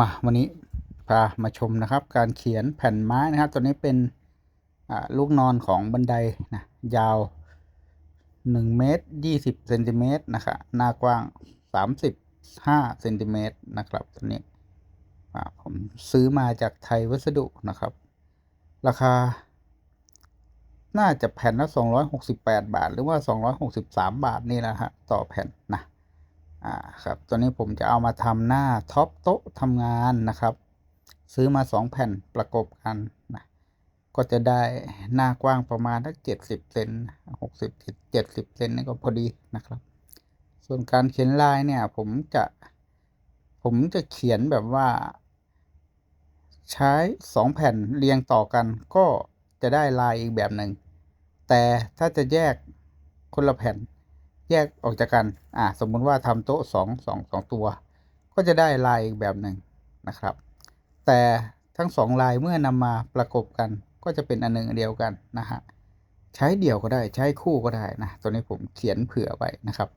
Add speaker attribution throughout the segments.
Speaker 1: มาวันนี้พามาชมนะครับ การเขียนแผ่นไม้นะครับ ตัวนี้เป็นลูกนอนของบันไดนะยาว 1 เมตร 20เซนติเมตรนะครับหน้ากว้าง 35เซนติเมตรนะครับตัวนี้ผมซื้อมาจากไทยวัสดุนะครับ ราคา น่าจะแผ่นละ268 บาท หรือว่า 263 บาทนี่แหละฮะต่อแผ่นนะ อ่าครับตัวนี้ผมจะเอามาทำหน้าท็อปโต๊ะทำงานนะครับ ซื้อมา 2 แผ่นประกบกันนะก็จะได้หน้ากว้างประมาณทักเจ็ดสิบเซนหกสิบเจ็ดสิบเซนนี่ก็พอดีนะครับ ส่วนการเขียนลายเนี่ยผมจะผมจะเขียนแบบว่า ใช้สองแผ่นเรียงต่อกันก็จะได้ลายอีกแบบหนึ่งแต่ถ้าจะแยกคนละแผ่น แยกออกจากกัน อ่า สมมุติว่าทำโต๊ะสองสองสองตัว ก็จะได้ลายอีกแบบหนึ่งนะครับ แต่ทั้งสองลายเมื่อนำมาประกบกัน ก็จะเป็นอันหนึ่งเดียวกันนะฮะ ใช้เดี่ยวก็ได้ ใช้คู่ก็ได้นะ ตัวนี้ผมเขียนเผื่อไว้นะครับ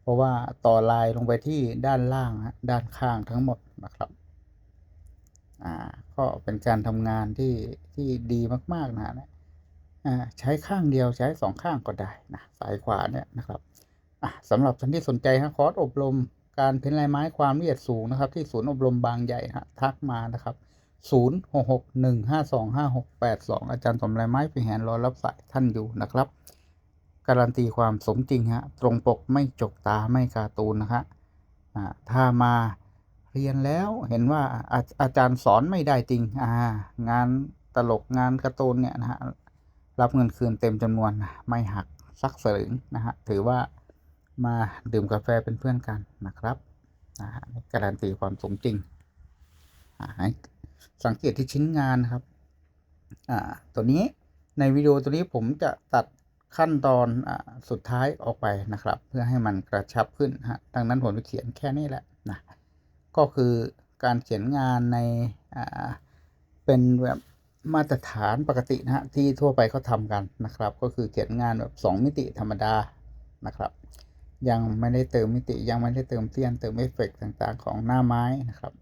Speaker 1: เพราะว่าต่อลายลงไปที่ด้านล่าง ด้านข้างทั้งหมดนะครับ อ่า ก็เป็นการทำงานที่ที่ดีมากๆนะนะอ่า ใช้ข้างเดียวใช้สองข้างก็ได้นะซ้ายขวาเนี่ยนะครับสำหรับท่านที่สนใจฮะคอร์สอบรมการเพ้นลายไม้ความละเอียดสูงนะครับ ที่ศูนย์อบรมบางใหญ่ฮะทักมานะครับศูนย์หกหกหนึ่งห้าสองห้าหกแปดสองอาจารย์สมลายไม้ฝีแหนรอรับสายท่านอยู่นะครับ การันตีความสมจริงฮะตรงปกไม่จกตาไม่การ์ตูนนะฮะถ้ามาเรียนแล้วเห็นว่าอาอาจารย์สอนไม่ได้จริงอ่างานตลกงานการ์ตูนเนี่ยนะฮะ รับเงินคืนเต็มจำนวนไม่หักสักสลึงนะฮะถือว่ามาดื่มกาแฟเป็นเพื่อนกันนะครับนะฮะการันตีความสมจริงสังเกตที่ชิ้นงานครับอ่าตัวนี้ในวิดีโอตัวนี้ผมจะตัดขั้นตอนอสุดท้ายออกไปนะครับ เพื่อให้มันกระชับขึ้นฮะดังนั้นผมจะเขียนแค่นี้แหละนะก็คือการเขียนงานในเป็นแบบ มาตรฐานปกตินะฮะที่ทั่วไปเขาทำกันนะครับ ก็คือเขียนงานแบบ 2 มิติธรรมดานะครับ ยังไม่ได้เติมมิติยังไม่ได้เติมเตี้ยนเติมเอฟเฟกต์ต่างๆ ของหน้าไม้นะครับ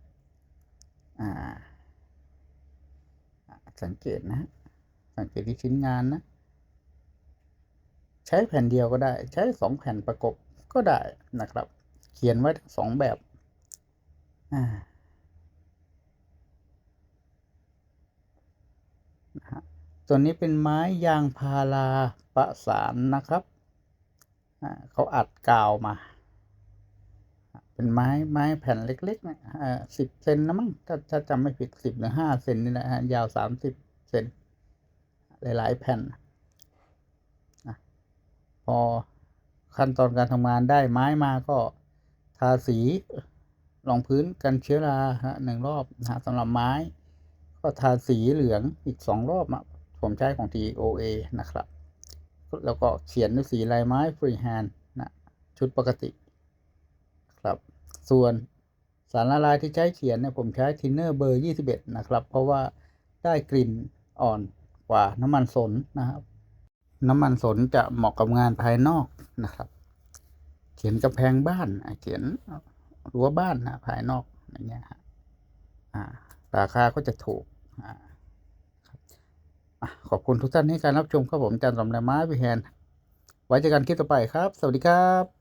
Speaker 1: อ่าสังเกตนะฮะสังเกตที่ชิ้นงานนะ ใช้แผ่นเดียวก็ได้ ใช้สองแผ่นประกบก็ได้นะครับ เขียนไว้ทั้งสองแบบอ่า นะ ฮะตัวนี้เป็นไม้ยางพาราประสานนะครับ เขาอัดกาวมา เป็นไม้ไม้แผ่นเล็กๆนะอ่าสิบเซนนะมั้งถ้าถ้าจำไม่ผิดสิบหรือห้าเซนนี่แหละฮะยาวสามสิบเซนหลายๆแผ่นพอขั้นตอนการทำงานได้ไม้มาก็ทาสีรองพื้นกันเชื้อราฮะหนึ่งรอบนะฮะสำหรับไม้ ก็ทาสีเหลืองอีกสองรอบอะ ผมใช้ของ TOA นะครับ แล้วก็เขียนด้วยสีลายไม้ฟรีแฮนด์นะชุดปกติครับ ส่วนสารละลายที่ใช้เขียนเนี่ยผมใช้ทินเนอร์เบอร์ 21 นะครับ เพราะว่าได้กลิ่นอ่อนกว่าน้ำมันสนนะครับ น้ำมันสนจะเหมาะกับงานภายนอกนะครับ เขียนกำแพงบ้านเขียนรั้วบ้านนะภายนอกอย่างเงี้ยฮะราคาก็จะถูกอ่า ขอบคุณทุกท่านให้การรับชมครับผมอาจารย์สมรายไม้พิแฮนไว้เจอกันคลิปต่อไปครับ สวัสดีครับ